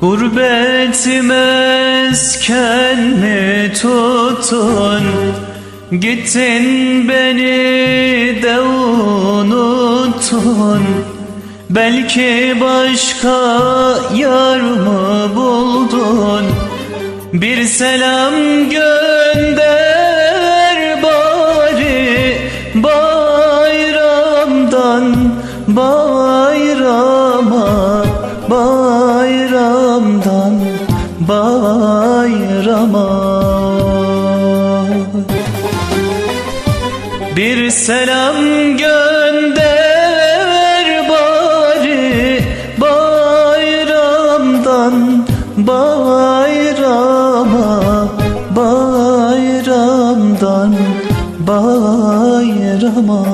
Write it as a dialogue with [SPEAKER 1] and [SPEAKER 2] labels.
[SPEAKER 1] Gurbet mesken mi tuttun Gittin beni de unuttun. Belki başka yar mı buldun? Bir selam gönder bari Bayramdan bayrama bayrama bir selam gönder bari bayramdan bayrama bayramdan bayrama